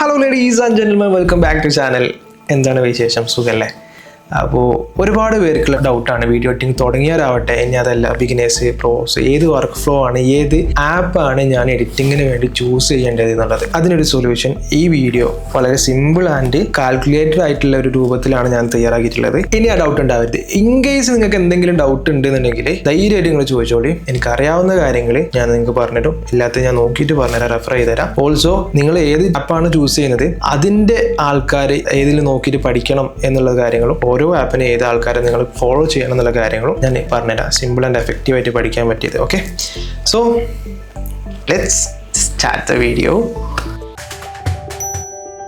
Hello ladies and gentleman welcome back to channel എന്താണ് വിശേഷം? സുഖല്ലേ? അപ്പോൾ ഒരുപാട് പേർക്കുള്ള ഡൗട്ടാണ് വീഡിയോ എഡിറ്റിംഗ് തുടങ്ങിയവരാവട്ടെ ഇനി അതല്ല ബിഗിനേഴ്സ് പ്രോസ് ഏത് വർക്ക് ഫ്ലോ ആണ് ഏത് ആപ്പാണ് ഞാൻ എഡിറ്റിങ്ങിന് വേണ്ടി ചൂസ് ചെയ്യേണ്ടത് എന്നുള്ളത്. അതിനൊരു സൊല്യൂഷൻ ഈ വീഡിയോ വളരെ സിമ്പിൾ ആൻഡ് കാൽക്കുലേറ്റഡ് ആയിട്ടുള്ള ഒരു രൂപത്തിലാണ് ഞാൻ തയ്യാറാക്കിയിട്ടുള്ളത്. ഇനി ആ ഡൗട്ട് ഉണ്ടാവരുത്. ഇൻ കേസ് നിങ്ങൾക്ക് എന്തെങ്കിലും ഡൗട്ട് ഉണ്ടെന്നുണ്ടെങ്കിൽ ധൈര്യമായിട്ട് നിങ്ങൾ ചോദിച്ചോളി. എനിക്ക് അറിയാവുന്ന കാര്യങ്ങൾ ഞാൻ നിങ്ങൾക്ക് പറഞ്ഞുതരും. ഇല്ലാത്ത ഞാൻ നോക്കിയിട്ട് പറഞ്ഞുതരാം റെഫർ ചെയ്തുതരാം. ഓൾസോ നിങ്ങൾ ഏത് ആപ്പാണ് ചൂസ് ചെയ്യുന്നത് അതിന്റെ ആൾക്കാർ ഏതിൽ നോക്കിയിട്ട് പഠിക്കണം എന്നുള്ള കാര്യങ്ങളും ഓരോ ആപ്പിനെ ഏത് ആൾക്കാരെ നിങ്ങൾ ഫോളോ ചെയ്യണം എന്നുള്ള കാര്യങ്ങളും ഞാൻ പറഞ്ഞുതരാം. സിമ്പിൾ ആൻഡ് എഫക്റ്റീവ് ആയിട്ട് പഠിക്കാൻ പറ്റിയത് okay so let's start the video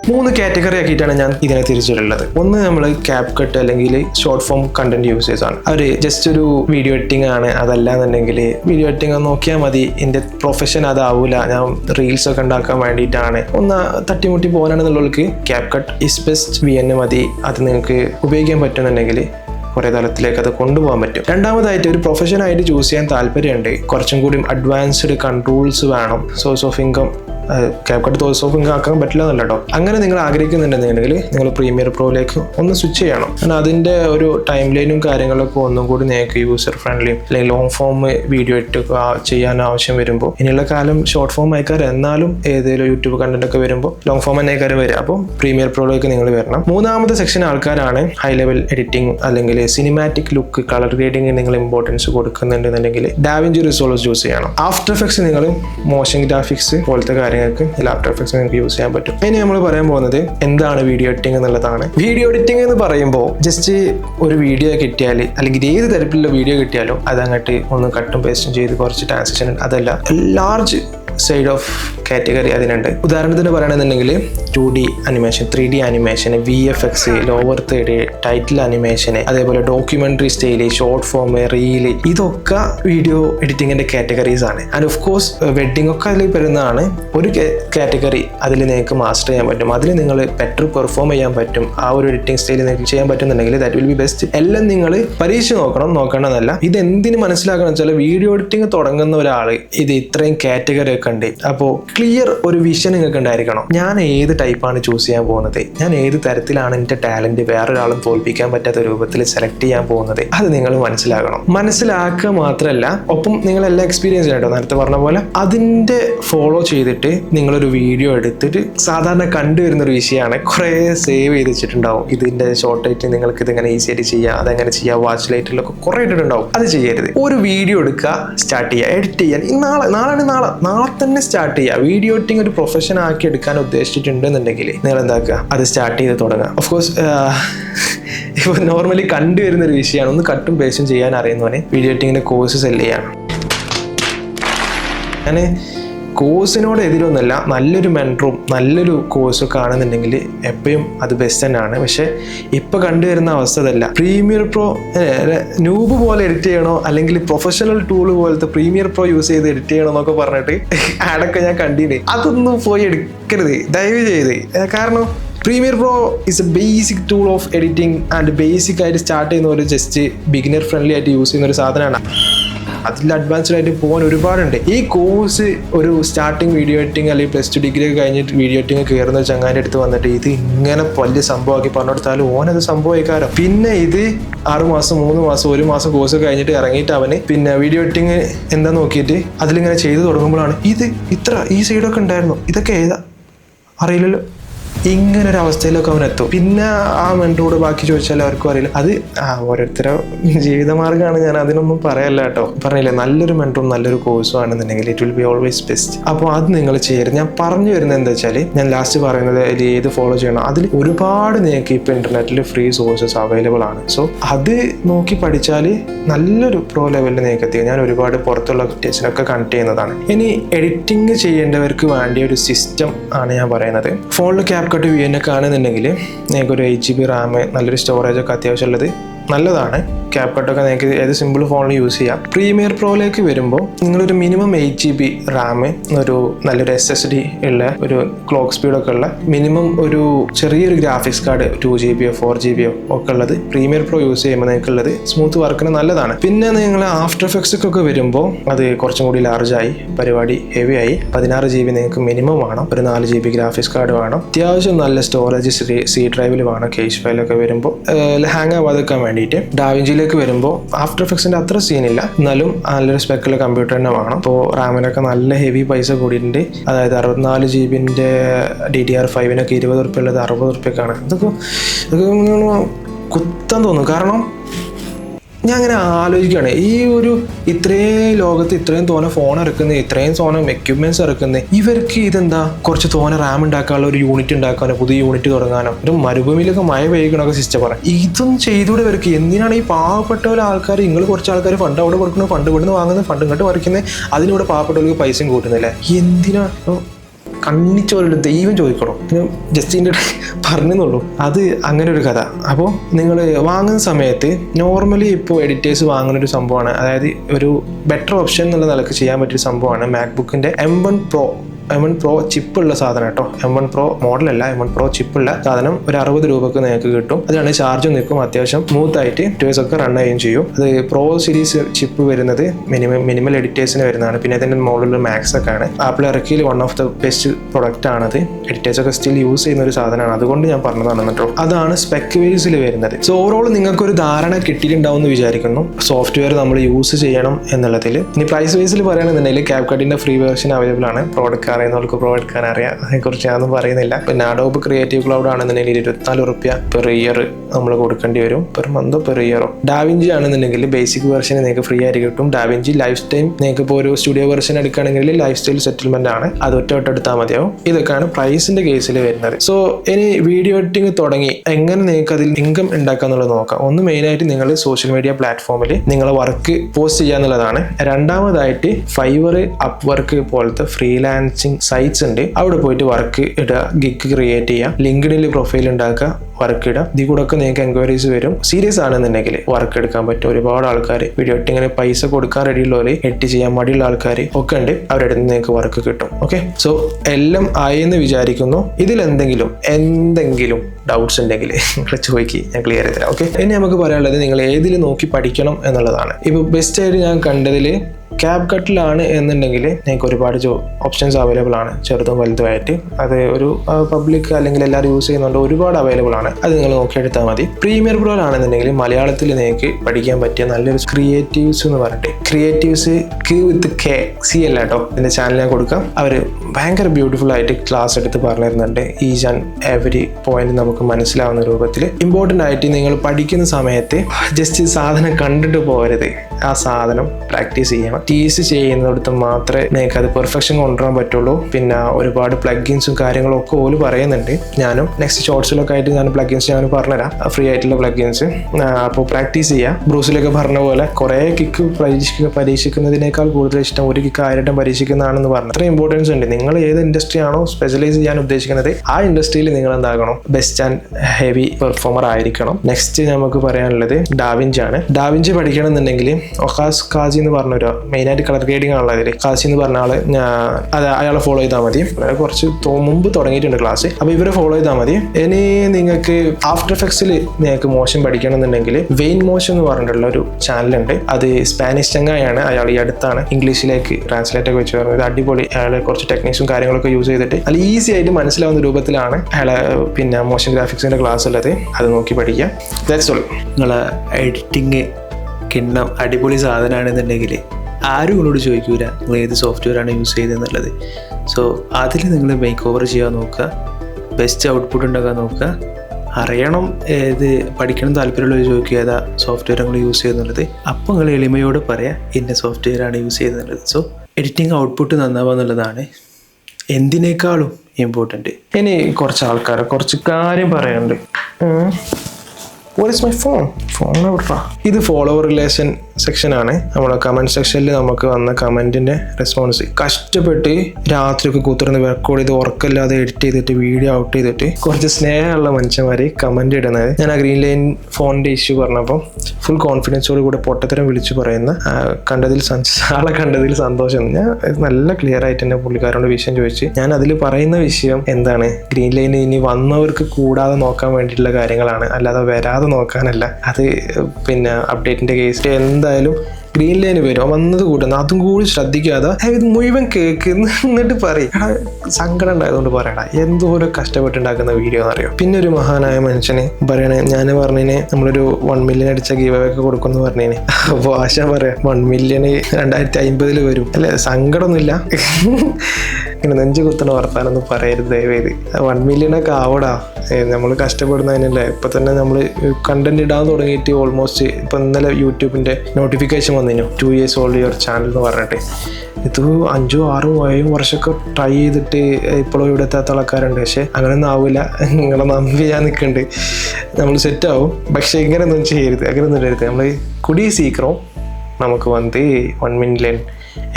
മൂന്ന് കാറ്റഗറി ആക്കിയിട്ടാണ് ഞാൻ ഇതിനെ തിരിച്ചിട്ടുള്ളത്. ഒന്ന് നമ്മൾ ക്യാപ് കട്ട് അല്ലെങ്കിൽ ഷോർട്ട് ഫോം കണ്ടന്റ് യൂസേഴ്സ് ആണ്. അവർ ജസ്റ്റ് ഒരു വീഡിയോ എഡിറ്റിംഗ് ആണ്. അതല്ല എന്നുണ്ടെങ്കിൽ വീഡിയോ എഡിറ്റിംഗ് നോക്കിയാൽ മതി. എന്റെ പ്രൊഫഷൻ അതാവൂല ഞാൻ റീൽസ് ഒക്കെ ഉണ്ടാക്കാൻ വേണ്ടിയിട്ടാണ്. ഒന്ന് തട്ടിമുട്ടി പോകാനാണെന്നുള്ളവർക്ക് CapCut is best V N മതി. അത് നിങ്ങൾക്ക് ഉപയോഗിക്കാൻ പറ്റുന്നുണ്ടെങ്കിൽ കുറേ തലത്തിലേക്ക് അത് കൊണ്ടുപോകാൻ പറ്റും. രണ്ടാമതായിട്ട് ഒരു പ്രൊഫഷനായിട്ട് ചൂസ് ചെയ്യാൻ താല്പര്യമുണ്ട്. കുറച്ചും കൂടി അഡ്വാൻസ്ഡ് കൺട്രോൾസ് വേണം. Source of income CapCut source of നിങ്ങൾക്ക് ആക്കാൻ പറ്റില്ല എന്നല്ല കേട്ടോ അങ്ങനെ നിങ്ങൾ ആഗ്രഹിക്കുന്നുണ്ടെന്നുണ്ടെങ്കിൽ നിങ്ങൾ പ്രീമിയർ പ്രോയിലേക്ക് ഒന്ന് സ്വിച്ച് ചെയ്യണം. കാരണം അതിന്റെ ഒരു ടൈം ലൈനും കാര്യങ്ങളൊക്കെ ഒന്നും കൂടി നിങ്ങൾക്ക് യൂസർ ഫ്രണ്ട്ലിയും അല്ലെങ്കിൽ ലോങ് ഫോം വീഡിയോ ഇട്ട് ചെയ്യാൻ ആവശ്യം വരുമ്പോൾ ഇനിയുള്ള കാലം ഷോർട്ട് ഫോം ആയിക്കാർ എന്നാലും ഏതെങ്കിലും യൂട്യൂബ് കണ്ടന്റ് ഒക്കെ വരുമ്പോൾ ലോങ് ഫോം അയക്കാർ വരിക. അപ്പോൾ പ്രീമിയർ പ്രോയിലേക്ക് നിങ്ങൾ വരണം. മൂന്നാമത്തെ സെക്ഷൻ ആൾക്കാരാണ് ഹൈ ലെവൽ എഡിറ്റിംഗ് അല്ലെങ്കിൽ സിനിമാറ്റിക് ലുക്ക് കളർ ഗ്രേഡിംഗ് നിങ്ങൾ ഇമ്പോർട്ടൻസ് കൊടുക്കുന്നുണ്ടെന്നുണ്ടെങ്കിൽ ഡാവിഞ്ചി റിസോൾവ് യൂസ് ചെയ്യണം. ആഫ്റ്റർ എഫക്ട്സ് നിങ്ങൾ മോഷൻ ഗ്രാഫിക്സ് പോലത്തെ കാര്യങ്ങൾക്ക് ഈ ആഫ്റ്റർ എഫക്ട്സ് നിങ്ങൾക്ക് യൂസ് ചെയ്യാൻ പറ്റും. ഇനി നമ്മൾ പറയാൻ പോകുന്നത് എന്താണ് വീഡിയോ എഡിറ്റിംഗ് എന്നുള്ളതാണ്. വീഡിയോ എഡിറ്റിംഗ് എന്ന് പറയുമ്പോൾ ജസ്റ്റ് ഒരു വീഡിയോ കിട്ടിയാൽ അല്ലെങ്കിൽ ഏത് തരത്തിലുള്ള വീഡിയോ കിട്ടിയാലും അതങ്ങോട്ട് ഒന്ന് കട്ടും പേസ്റ്റും ചെയ്ത് കുറച്ച് ട്രാൻസാക്ഷൻ അതല്ല ലാർജ് സൈഡ് ഓഫ് കാറ്റഗറി അതിനുണ്ട് ഉദാഹരണത്തിന് പറയുകയാണെന്നുണ്ടെങ്കിൽ two D animation three D animation V F X lower third title animation അതേപോലെ documentary style short form reel ഇതൊക്കെ വീഡിയോ എഡിറ്റിങ്ങിന്റെ കാറ്റഗറീസ് ആണ്. ആൻഡ് ഓഫ് കോഴ്സ് വെഡിങ് ഒക്കെ അതിൽ വരുന്നതാണ് ഒരു കാറ്റഗറി അതിൽ നിങ്ങൾക്ക് മാസ്റ്റർ ചെയ്യാൻ പറ്റും. അതിൽ നിങ്ങൾ ബെറ്റർ പെർഫോം ചെയ്യാൻ പറ്റും. ആ ഒരു എഡിറ്റിംഗ് സ്റ്റൈൽ നിങ്ങൾക്ക് ചെയ്യാൻ പറ്റുന്നുണ്ടെങ്കിൽ ദാറ്റ് വിൽ ബി ബെസ്റ്റ് എല്ലാം നിങ്ങൾ പരീക്ഷ നോക്കണം. നോക്കണമെന്നല്ല ഇത് എന്തിന് മനസ്സിലാക്കണം വെച്ചാൽ വീഡിയോ എഡിറ്റിംഗ് തുടങ്ങുന്ന ഒരാൾ ഇത് ഇത്രയും കാറ്റഗറി ഉണ്ട് അപ്പോൾ ക്ലിയർ ഒരു വിഷൻ നിങ്ങൾക്ക് ഉണ്ടായിരിക്കണം. ഞാൻ ഏത് ടൈപ്പാണ് ചൂസ് ചെയ്യാൻ പോകുന്നത്? ഞാൻ ഏത് തരത്തിലാണ് എന്റെ ടാലന്റ് വേറൊരാളും തോൽപ്പിക്കാൻ പറ്റാത്ത രൂപത്തിൽ സെലക്ട് ചെയ്യാൻ പോകുന്നത്? അത് നിങ്ങൾ മനസ്സിലാക്കണം മനസ്സിലാക്കുക മാത്രമല്ല ഒപ്പം നിങ്ങൾ എല്ലാം എക്സ്പീരിയൻസ് കേട്ടോ. നേരത്തെ പറഞ്ഞ പോലെ അതിന്റെ ഫോളോ ചെയ്തിട്ട് നിങ്ങളൊരു വീഡിയോ എടുത്തിട്ട് സാധാരണ കണ്ടുവരുന്ന ഒരു വിഷയമാണ്. കുറേ സേവ് ചെയ്ത് വെച്ചിട്ടുണ്ടാവും. ഇതിന്റെ ഷോർട്ട് ആയിട്ട് നിങ്ങൾക്ക് ഇതിങ്ങനെ ഈസി ആയിട്ട് ചെയ്യാം അതെങ്ങനെ ചെയ്യാം വാച്ച് ലൈറ്റിലൊക്കെ കുറേ ഇട്ടിട്ടുണ്ടാവും. അത് ചെയ്യരുത്. ഒരു വീഡിയോ എടുക്കുക സ്റ്റാർട്ട് ചെയ്യുക എഡിറ്റ് ചെയ്യാൻ നാളെ നാളെ നാളെ നാളെ തന്നെ സ്റ്റാർട്ട് ചെയ്യുക വീഡിയോ എഡിറ്റിംഗ് ഒരു പ്രൊഫഷൻ ആക്കി എടുക്കാൻ ഉദ്ദേശിച്ചിട്ടുണ്ട് എന്നുണ്ടെങ്കിൽ നിങ്ങൾ എന്താക്കുക അത് സ്റ്റാർട്ട് ചെയ്ത് തുടങ്ങുക ഓഫ് കോഴ്സ് ഇപ്പോൾ നോർമലി കണ്ടുവരുന്ന ഒരു വിഷയമാണ്. ഒന്ന് കട്ടും പേസ്റ്റും ചെയ്യാൻ അറിയുന്നവനെ വീഡിയോ എഡിറ്റിങ്ങിന്റെ കോഴ്സ് സെല്ല് ചെയ്യാണ് ഞാൻ കോഴ്സിനോട് എതിരൊന്നല്ല നല്ലൊരു മെന്ററും നല്ലൊരു കോഴ്സും കാണുന്നുണ്ടെങ്കിൽ എപ്പോഴും അത് ബെസ്റ്റ് തന്നെയാണ്. പക്ഷേ ഇപ്പം കണ്ടുവരുന്ന അവസ്ഥ അതല്ല. പ്രീമിയർ പ്രോ ന്യൂബ് പോലെ എഡിറ്റ് ചെയ്യണോ അല്ലെങ്കിൽ പ്രൊഫഷണൽ ടൂൾ പോലത്തെ പ്രീമിയർ പ്രോ യൂസ് ചെയ്ത് എഡിറ്റ് ചെയ്യണോ എന്നൊക്കെ പറഞ്ഞിട്ട് ആടൊക്കെ ഞാൻ കണ്ടിന്. അതൊന്നും പോയി എടുക്കരുത്. ദയവ് ചെയ്ത് കാരണം Premiere Pro is a basic tool of editing and basic ആയിട്ട് സ്റ്റാർട്ട് ചെയ്യുന്ന ഒരു ജസ്റ്റ് ബിഗിനർ ഫ്രണ്ട്ലി ആയിട്ട് യൂസ് ചെയ്യുന്ന ഒരു സാധനമാണ്. അതിൽ അഡ്വാൻസ്ഡ് ആയിട്ട് പോകാൻ ഒരുപാടുണ്ട്. ഈ കോഴ്സ് ഒരു സ്റ്റാർട്ടിങ് വീഡിയോ എഡിറ്റിംഗ് അല്ലെങ്കിൽ പ്ലസ് ടു ഡിഗ്രി ഒക്കെ കഴിഞ്ഞിട്ട് വീഡിയോ എഡിറ്റിംഗ് കയറുന്ന ചങ്ങാന്റെ അടുത്ത് വന്നിട്ട് ഇത് ഇങ്ങനെ വലിയ സംഭവമാക്കി പറഞ്ഞു കൊടുത്താലും ഓനത് സംഭവമായിക്കാരം പിന്നെ ഇത് ആറുമാസം മൂന്ന് മാസം ഒരു മാസം കോഴ്സ് കഴിഞ്ഞിട്ട് ഇറങ്ങിയിട്ട് അവന് പിന്നെ വീഡിയോ എഡിറ്റിംഗ് എന്താ നോക്കിയിട്ട് അതിലിങ്ങനെ ചെയ്തു തുടങ്ങുമ്പോഴാണ് ഇത് ഇത്ര ഈ സൈഡൊക്കെ ഉണ്ടായിരുന്നു. ഇതൊക്കെ ഏതാ? അറിയില്ലല്ലോ. ഇങ്ങനെ ഒരു അവസ്ഥയിലൊക്കെ അവൻ എത്തും പിന്നെ ആ മെന്ററോട് ബാക്കി ചോദിച്ചാൽ അവർക്കും അറിയില്ല അത് ആ ഓരോരുത്തരും ജീവിതമാർഗമാണ് ഞാൻ അതിനൊന്നും പറയല്ല കേട്ടോ. പറഞ്ഞില്ലേ നല്ലൊരു മെന്ററും നല്ലൊരു കോഴ്സും ആണെന്നുണ്ടെങ്കിൽ it will be always best അപ്പോൾ അത് നിങ്ങൾ ചെയ്യരുത്. ഞാൻ പറഞ്ഞു വരുന്നത് എന്താ വെച്ചാൽ ഞാൻ ലാസ്റ്റ് പറയുന്നത് അതിൽ ഏത് ഫോളോ ചെയ്യണം. അതിൽ ഒരുപാട് നിങ്ങൾക്ക് ഇപ്പോൾ ഇന്റർനെറ്റിൽ ഫ്രീ സോഴ്സസ് അവൈലബിൾ ആണ്. സോ അത് നോക്കി പഠിച്ചാൽ നല്ലൊരു പ്രോ ലെവലിൽ നിങ്ങൾക്ക് എത്തിക്കും. ഞാൻ ഒരുപാട് പുറത്തുള്ള ടെസ്റ്റിനൊക്കെ കണക്ട് ചെയ്യുന്നതാണ്. ഇനി എഡിറ്റിംഗ് ചെയ്യേണ്ടവർക്ക് വേണ്ടിയ ഒരു സിസ്റ്റം ആണ് ഞാൻ പറയുന്നത്. ഫോണിൽ ക്യാപ് കട്ട് വി എൻ ഒക്കെ ആണെന്നുണ്ടെങ്കിൽ നിങ്ങൾക്ക് ഒരു എയ്റ്റ് ജി ബി റാം നല്ലൊരു സ്റ്റോറേജ് ഒക്കെ അത്യാവശ്യമുള്ളത് നല്ലതാണ്. ക്യാപ് കട്ടൊക്കെ നിങ്ങൾക്ക് ഏത് സിമ്പിൾ ഫോണിൽ യൂസ് ചെയ്യാം. പ്രീമിയർ പ്രോയിലേക്ക് വരുമ്പോൾ നിങ്ങളൊരു minimum eight G B RAM ഒരു നല്ലൊരു എസ് എസ് ഡി ഉള്ള ഒരു ക്ലോക്ക് സ്പീഡൊക്കെ ഉള്ള മിനിമം ഒരു ചെറിയൊരു ഗ്രാഫിക്സ് കാർഡ് ടു ജി ബിയോ ഫോർ ജി ബിയോ ഒക്കെ ഉള്ളത് പ്രീമിയർ പ്രോ യൂസ് ചെയ്യുമ്പോൾ നിങ്ങൾക്കുള്ളത് സ്മൂത്ത് വർക്കിന് നല്ലതാണ്. പിന്നെ നിങ്ങൾ ആഫ്റ്റർ എഫക്ട്സ് ഒക്കെ വരുമ്പോൾ അത് കുറച്ചും കൂടി ലാർജായി പരിപാടി ഹെവി ആയി. പതിനാറ് ജി ബി നിങ്ങൾക്ക് മിനിമം വേണം ഒരു നാല് ജി ബി ഗ്രാഫിക്സ് കാർഡ് വേണം. അത്യാവശ്യം നല്ല സ്റ്റോറേജ് സി ഡ്രൈവിൽ വേണം കേസ് ഫയലൊക്കെ വരുമ്പോൾ ഹാങ് ആവാതിരിക്കാൻ വേണ്ടിയിട്ട് ഡാവിഞ്ചിയിലേക്ക് വരുമ്പോൾ ആഫ്റ്റർ എഫക്സിന്റെ അത്ര സീനില്ല എന്നാലും നല്ലൊരു സ്പെക്കുള്ള കമ്പ്യൂട്ടർ തന്നെ വേണം അപ്പോൾ റാമിനൊക്കെ നല്ല ഹെവി പൈസ കൂടിയിട്ടുണ്ട്. അതായത് അറുപത്തിനാല് ജി ബിന്റെ ഡി ഡി ആർ ഫൈവിനൊക്കെ ഇരുപത് ഉറുപ്പ്യ ഉള്ളത് അറുപത് ഉറുപ്പ്യക്കാണ് ഇതൊക്കെ ഇതൊക്കെ കുത്തം തോന്നും. കാരണം ഞാൻ അങ്ങനെ ആലോചിക്കുകയാണ്. ഈ ഒരു ഇത്രയും ലോകത്ത് ഇത്രയും തോനെ ഫോൺ ഇറക്കുന്നത് ഇത്രയും തോനെ എക്യുപ്മെന്റ്സ് ഇറക്കുന്നത് ഇവർക്ക് ഇതെന്താ? കുറച്ച് തോനെ റാം ഉണ്ടാക്കാനുള്ള ഒരു യൂണിറ്റ് ഉണ്ടാക്കാനോ പുതിയ യൂണിറ്റ് തുടങ്ങാനോ ഒരു മരുഭൂമിയിലൊക്കെ മഴ പെയ്യണമൊക്കെ സിസ്റ്റം പറയാം ഇതൊന്നും ചെയ്തുകൂടെ ഇവർക്ക്? എന്തിനാണ് ഈ പാവപ്പെട്ട ഒരു ആൾക്കാർ നിങ്ങൾ കുറച്ച് ആൾക്കാർ ഫണ്ട് അവിടെ കൊടുക്കുന്നു ഫണ്ട് ഇവിടുന്ന് വാങ്ങുന്നത് ഫണ്ട് ഇങ്ങോട്ട് മറിക്കുന്നത് അതിലൂടെ പാവപ്പെട്ടവർക്ക് പൈസയും കൂട്ടുന്നില്ലേ? എന്തിനാ? കണ്ണിച്ചോരുടെ ദൈവം ചോദിക്കണം. ജസ്റ്റിന്റെ പറഞ്ഞെന്നുള്ളൂ. അത് അങ്ങനെ ഒരു കഥ. അപ്പോൾ നിങ്ങൾ വാങ്ങുന്ന സമയത്ത് നോർമലി ഇപ്പോൾ എഡിറ്റേഴ്സ് വാങ്ങുന്ന ഒരു സംഭവമാണ്. അതായത് ഒരു ബെറ്റർ ഓപ്ഷൻ എന്നുള്ള നിലയ്ക്ക് ചെയ്യാൻ പറ്റിയ സംഭവമാണ് മാക്ബുക്കിന്റെ M one pro M one pro chip ഉള്ള സാധനം കേട്ടോ. എം വൺ പ്രോ മോഡലല്ല എം വൺ പ്രോ ചിപ്പ് ഉള്ള സാധനം ഒരു അറുപത് രൂപക്ക് നിങ്ങൾക്ക് കിട്ടും. അതിലാണ് ചാർജ് നിൽക്കും അത്യാവശ്യം സ്മൂത്ത് ആയിട്ട് ട്യൂസ് ഒക്കെ റൺ ചെയ്യുകയും ചെയ്യും. അത് പ്രോ സീരീസ് ചിപ്പ് വരുന്നത് മിനിമം മിനിമൽ എഡിറ്റേഴ്സിന് വരുന്നതാണ്. പിന്നെ അതിന്റെ മോഡലിൽ മാക്സ് ഒക്കെ ആണ് Apple ഇറക്കിയിൽ one of the best product ആണത്. എഡിറ്റേഴ്സ് ഒക്കെ സ്റ്റിൽ യൂസ് ചെയ്യുന്ന ഒരു സാധനമാണ്. അതുകൊണ്ട് ഞാൻ പറഞ്ഞതാണ് കേട്ടോ. അതാണ് സ്പെക് വേസിൽ വരുന്നത്. സോ ഓവറോൾ നിങ്ങൾക്ക് ഒരു ധാരണ കിട്ടിയിട്ടുണ്ടാവും എന്ന് വിചാരിക്കുന്നു. സോഫ്റ്റ്വെയർ നമ്മൾ യൂസ് ചെയ്യണം എന്നുള്ളതിൽ ഇനി പ്രൈസ് വേസിൽ പറയുകയാണെന്നുണ്ടെങ്കിൽ ക്യാബ് കട്ടിന്റെ ഫ്രീ വേർഷൻ അവൈലബിൾ ആണ് പ്രോഡക്റ്റ് അറിയുന്നവർക്ക് പ്രൊവൈഡ് ചെയ്യാൻ അറിയാം. അതിനെക്കുറിച്ച് ഞാനൊന്നും പറയുന്നില്ല. പിന്നെ അഡോബ് ക്രിയേറ്റീവ് ക്ലൗഡ് ആണെന്നുണ്ടെങ്കിൽ ഇരുപത്തിനാല് റുപ്യ പെർ ഇയർ നമ്മൾ കൊടുക്കേണ്ടി വരും. പെർ മന്തോ പെർ ഇയറോ ഡാവിഞ്ചി ആണെന്നുണ്ടെങ്കിൽ ബേസിക് വെർഷൻ നിങ്ങൾക്ക് ഫ്രീ ആയിട്ട് കിട്ടും. ഡാവിഞ്ചി ലൈഫ് സ്റ്റൈം നിങ്ങൾക്ക് ഇപ്പോൾ ഒരു സ്റ്റുഡിയോ വെർഷൻ എടുക്കുകയാണെങ്കിൽ ലൈഫ് സ്റ്റൈൽ സെറ്റിൽമെന്റ് ആണ്. അത് ഒറ്റ ഒറ്റ എടുത്താൽ മതിയാവും. ഇതൊക്കെയാണ് പ്രൈസിന്റെ കേസിൽ വരുന്നത്. സോ ഇനി വീഡിയോ എഡിറ്റിംഗ് തുടങ്ങി. എങ്ങനെ നിങ്ങൾക്ക് അതിൽ ഇൻകം ഉണ്ടാക്കുക എന്നുള്ളത് നോക്കാം. ഒന്ന് മെയിൻ ആയിട്ട് നിങ്ങൾ സോഷ്യൽ മീഡിയ പ്ലാറ്റ്ഫോമിൽ നിങ്ങളെ വർക്ക് പോസ്റ്റ് ചെയ്യുക എന്നുള്ളതാണ്. രണ്ടാമതായിട്ട് ഫൈവർ അപ്പ് വർക്ക് പോലത്തെ ഫ്രീലാൻസിങ് സൈറ്റ്സ് ഉണ്ട്. അവിടെ പോയിട്ട് വർക്ക് ഇടുക ഗിഗ് ക്രിയേറ്റ് ചെയ്യുക ലിങ്ക്ഡിനിൽ പ്രൊഫൈൽ ഉണ്ടാക്കുക വർക്ക് ഇടുക. ഇതിൽ കൂടെ ഒക്കെ നിങ്ങൾക്ക് എൻക്വയറീസ് വരും. സീരിയസ് ആണെന്നുണ്ടെങ്കിൽ വർക്ക് എടുക്കാൻ പറ്റും. ഒരുപാട് ആൾക്കാർ വീഡിയോ എഡിറ്റിങ്ങിന് പൈസ കൊടുക്കാൻ റെഡിയുള്ളവർ എഡിറ്റ് ചെയ്യാൻ മടിയുള്ള ആൾക്കാർ ഒക്കെ ഉണ്ട്. അവരുടെ അടുത്ത് നിങ്ങൾക്ക് വർക്ക് കിട്ടും. ഓക്കെ സോ എല്ലാം ആയി എന്ന് വിചാരിക്കുന്നു. ഇതിൽ എന്തെങ്കിലും എന്തെങ്കിലും ഡൗട്ട്സ് ഉണ്ടെങ്കിൽ നിങ്ങൾ ചോദിക്കുക ഞാൻ ക്ലിയർ ചെയ്ത് ഓക്കെ ഇനി നമുക്ക് പറയാനുള്ളത് നിങ്ങൾ ഏതിൽ നോക്കി പഠിക്കണം എന്നുള്ളതാണ്. ഇപ്പോൾ ബെസ്റ്റ് ആയിട്ട് ഞാൻ കണ്ടതിൽ ക്യാബ് കട്ടിലാണ് എന്നുണ്ടെങ്കിൽ നിങ്ങൾക്ക് ഒരുപാട് ജോ ഓപ്ഷൻസ് അവൈലബിൾ ആണ്. ചെറുതും വലുതുമായിട്ട് അത് ഒരു പബ്ലിക് അല്ലെങ്കിൽ എല്ലാവരും യൂസ് ചെയ്യുന്നുണ്ട് ഒരുപാട് അവൈലബിൾ ആണ്. അത് നിങ്ങൾ നോക്കിയെടുത്താൽ മതി. പ്രീമിയർ പ്രോ ആണെന്നുണ്ടെങ്കിൽ മലയാളത്തിൽ നിങ്ങൾക്ക് പഠിക്കാൻ പറ്റിയ നല്ലൊരു ക്രിയേറ്റീവ്സ് എന്ന് പറഞ്ഞിട്ട്. ക്രിയേറ്റീവ്സ് കി വിത്ത് കെ സി അല്ല കേട്ടോ എന്റെ ഞാൻ കൊടുക്കാം. അവർ ഭയങ്കര ബ്യൂട്ടിഫുൾ ആയിട്ട് ക്ലാസ് എടുത്ത് പറഞ്ഞു തരുന്നുണ്ട് ഈച്ച് ആൻഡ് എവറി പോയിന്റ് നമുക്ക് മനസ്സിലാവുന്ന രൂപത്തിൽ ഇമ്പോർട്ടന്റ് ആയിട്ട് നിങ്ങൾ പഠിക്കുന്ന സമയത്ത് ജസ്റ്റ് സാധനം കണ്ടിട്ട് പോകരുത് ആ സാധനം പ്രാക്ടീസ് ചെയ്യണം ടീസ് ചെയ്യുന്നിടത്ത് മാത്രമേ നിങ്ങൾക്ക് അത് പെർഫെക്ഷൻ കൊണ്ടുവരാൻ പറ്റുള്ളൂ. പിന്നെ ഒരുപാട് പ്ലഗിൻസും കാര്യങ്ങളും ഒക്കെ ഓൽ പറയുന്നുണ്ട്. ഞാനും നെക്സ്റ്റ് ഷോർട്സിലൊക്കെ ആയിട്ട് ഞാൻ പ്ലഗിൻസ് ഞാൻ പറഞ്ഞുതരാം. ഫ്രീ ആയിട്ടുള്ള പ്ലഗിൻസ് അപ്പോൾ പ്രാക്ടീസ് ചെയ്യാം. ബ്രൂസിലൊക്കെ പറഞ്ഞ പോലെ കുറേ കിക്ക് പരീക്ഷിക്കുക പരീക്ഷിക്കുന്നതിനേക്കാൾ കൂടുതൽ ഇഷ്ടം ഒരു കിക്ക് ആയിരം പരീക്ഷിക്കുന്നതാണെന്ന് പറഞ്ഞു. അത്ര ഇമ്പോർട്ടൻസ് ഉണ്ട്. നിങ്ങൾ ഏത് ഇൻഡസ്ട്രി ആണോ സ്പെഷ്യലൈസ് ചെയ്യാൻ ഉദ്ദേശിക്കുന്നത് ആ ഇൻഡസ്ട്രിയിൽ നിങ്ങൾ എന്താകണം? ബെസ്റ്റ് ആൻഡ് ഹെവി പെർഫോമർ ആയിരിക്കണം. നെക്സ്റ്റ് നമുക്ക് പറയാനുള്ളത് ഡാവിഞ്ച് ആണ്. ഡാവിഞ്ച് പഠിക്കണം എന്നുണ്ടെങ്കിൽ ഒഹാസ് കാസി എന്ന് പറഞ്ഞ ഒരു മെയിനായിട്ട് കളർ ഗ്രേഡിംഗ് ആണല്ലോ അതിൽ കാസി എന്ന് പറഞ്ഞ ആൾ അത് അയാളെ ഫോളോ ചെയ്താൽ മതി. കുറച്ച് മുമ്പ് തുടങ്ങിയിട്ടുണ്ട് ക്ലാസ് അപ്പോൾ ഇവരെ ഫോളോ ചെയ്താൽ മതി. ഇനി നിങ്ങൾക്ക് ആഫ്റ്റർ എഫക്ട്സിൽ നിങ്ങൾക്ക് മോശം പഠിക്കണം എന്നുണ്ടെങ്കിൽ വെയിൻ മോശം എന്ന് പറഞ്ഞിട്ടുള്ള ഒരു ചാനലുണ്ട് അത് സ്പാനിഷ് ചങ്ങായാണ് അയാൾ ഈ അടുത്താണ് ഇംഗ്ലീഷിലേക്ക് ട്രാൻസ്ലേറ്റ് ഒക്കെ വെച്ച് പറഞ്ഞത്. അടിപൊളി. അയാളെ കുറച്ച് ടെക്നിക്സും കാര്യങ്ങളൊക്കെ യൂസ് ചെയ്തിട്ട് അത് ഈസി ആയിട്ട് മനസ്സിലാവുന്ന രൂപത്തിലാണ് അയാളെ പിന്നെ മോശം ഗ്രാഫിക്സിന്റെ ക്ലാസ് ഉള്ളത്. അത് നോക്കി പഠിക്കുക ദാറ്റ്സ് ഓൾ നിങ്ങളെ എഡിറ്റിങ് കിണ്ണം അടിപൊളി സാധനമാണെന്നുണ്ടെങ്കിൽ ആരും നിങ്ങളോട് ചോദിക്കൂല നിങ്ങൾ ഏത് സോഫ്റ്റ്വെയർ ആണ് യൂസ് ചെയ്തതെന്നുള്ളത്. സോ അതിൽ നിങ്ങൾ മേക്ക് ഓവർ ചെയ്യാൻ നോക്കുക. ബെസ്റ്റ് ഔട്ട്പുട്ട് ഉണ്ടാക്കാൻ നോക്കുക. അറിയണം ഏത് പഠിക്കണം താല്പര്യമുള്ളവർ ചോദിക്കുക ഏതാ സോഫ്റ്റ്വെയർ നിങ്ങൾ യൂസ് ചെയ്യുന്നുള്ളത് അപ്പോൾ നിങ്ങൾ എളിമയോട് പറയാം ഇന്ന സോഫ്റ്റ്വെയർ ആണ് യൂസ് ചെയ്യുന്നുള്ളത് സോ എഡിറ്റിംഗ് ഔട്ട്പുട്ട് നന്നാവുക എന്നുള്ളതാണ് എന്തിനേക്കാളും ഇമ്പോർട്ടന്റ് ഇനി കുറച്ച് ആൾക്കാരെ കുറച്ച് കാര്യം പറയാനുണ്ട്. What is my phone phone എവിടാ ഇത് ഫോളോവർ റിലേഷൻ സെക്ഷനാണ് നമ്മുടെ കമന്റ് സെക്ഷനിൽ നമുക്ക് വന്ന കമന്റിന്റെ റെസ്പോൺസ് കഷ്ടപ്പെട്ട് രാത്രിയൊക്കെ കൂത്തുറന്ന് റെക്കോർഡ് ചെയ്ത് ഉറക്കമില്ലാതെ എഡിറ്റ് ചെയ്തിട്ട് വീഡിയോ ഔട്ട് ചെയ്തിട്ട് കുറച്ച് സ്നേഹമുള്ള മനുഷ്യന്മാർ കമന്റ് ഇടുന്നത്. ഞാൻ ആ ഗ്രീൻ ലൈൻ ഫോണിന്റെ ഇഷ്യൂ പറഞ്ഞപ്പോൾ ഫുൾ കോൺഫിഡൻസോട് കൂടെ പൊട്ടത്തരം വിളിച്ചു പറയുന്ന കണ്ടതിൽ ആളെ കണ്ടതിൽ സന്തോഷം. ഞാൻ നല്ല ക്ലിയർ ആയിട്ട് തന്നെ പുള്ളിക്കാരോട് വിഷയം ചോദിച്ച് ഞാൻ അതിൽ പറയുന്ന വിഷയം എന്താണ്? ഗ്രീൻ ലൈൻ ഇനി വന്നവർക്ക് കൂടാതെ നോക്കാൻ വേണ്ടിയിട്ടുള്ള കാര്യങ്ങളാണ്. അല്ലാതെ വരാതെ നോക്കാനല്ല. അത് പിന്നെ അപ്ഡേറ്റിന്റെ കേസിൽ എന്തായാലും ഗ്രീൻ ലൈന് വരും വന്നത് കൂട്ടുന്നു. അതും കൂടി ശ്രദ്ധിക്കാതെ "ഏയ് ഇത് മുഴുവൻ കേക്ക് എന്നിട്ട് പറയും. സങ്കടം ഉണ്ടായതുകൊണ്ട് പറയണ എന്തോരം കഷ്ടപ്പെട്ടുണ്ടാക്കുന്ന വീഡിയോ എന്നറിയോ പിന്നെ ഒരു മഹാനായ മനുഷ്യന് പറയണേ ഞാൻ പറഞ്ഞതിന് നമ്മളൊരു വൺ മില്യൺ അടിച്ച ഗീവ് ഒക്കെ കൊടുക്കുമെന്ന് പറഞ്ഞേനെ. അപ്പോൾ ആശ പറയാം വൺ മില്യൺ രണ്ടായിരത്തി അമ്പതിൽ വരും. അല്ലെ സങ്കടമൊന്നുമില്ല. ഇങ്ങനെ നെഞ്ച് കുത്തണ വർത്താനൊന്നും പറയരുത് ദയവേത്. വൺ മില്യണൊക്കെ ആവടാ. നമ്മൾ കഷ്ടപ്പെടുന്നതിനല്ലേ. ഇപ്പം തന്നെ നമ്മൾ കണ്ടന്റ് ഇടാൻ തുടങ്ങിയിട്ട് ഓൾമോസ്റ്റ് ഇപ്പം ഇന്നലെ യൂട്യൂബിന്റെ notification വന്നിനു. Two years old your channel എന്ന് പറഞ്ഞിട്ട്. ഇത് അഞ്ചോ ആറോ ഏഴും വർഷമൊക്കെ ട്രൈ ചെയ്തിട്ട് ഇപ്പോഴും ഇവിടെ എത്താത്ത ആൾക്കാരുണ്ട്. പക്ഷേ അങ്ങനെയൊന്നും ആവില്ല നിങ്ങളെ നമ്പി ഞാൻ നിൽക്കുന്നുണ്ട് നമ്മൾ സെറ്റാവും പക്ഷേ ഇങ്ങനെയൊന്നും ചെയ്യരുത്. അങ്ങനെയൊന്നും ചെയ്യരുത് നമ്മൾ കുടി സീക്രോ നമുക്ക് വന്ന് വൺ മിനിറ്റ്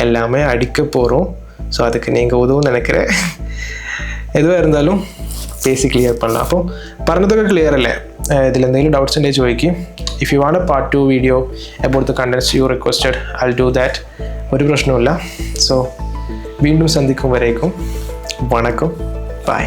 എല്ലാമേ അടിക്കപ്പോറും. ஸோ அதுக்கு நீங்கள் உதவும் நினைக்கிறேன் எதுவாக இருந்தாலும் பேசி ക്ലിയർ பண்ணலாம் അപ്പോൾ പറഞ്ഞതൊക്കെ ക്ലിയർ അല്ലേ ഏഹ് ഇതിൽ എന്തെങ്കിലും ഡൗട്ട്സ് ഉണ്ടെങ്കിൽ ചോദിക്കും if you want part two video about the contents you requested I do that ഒരു പ്രശ്നവുമില്ല സോ വീണ്ടും സന്ധിക്കും വരേക്കും വണക്കം ബൈ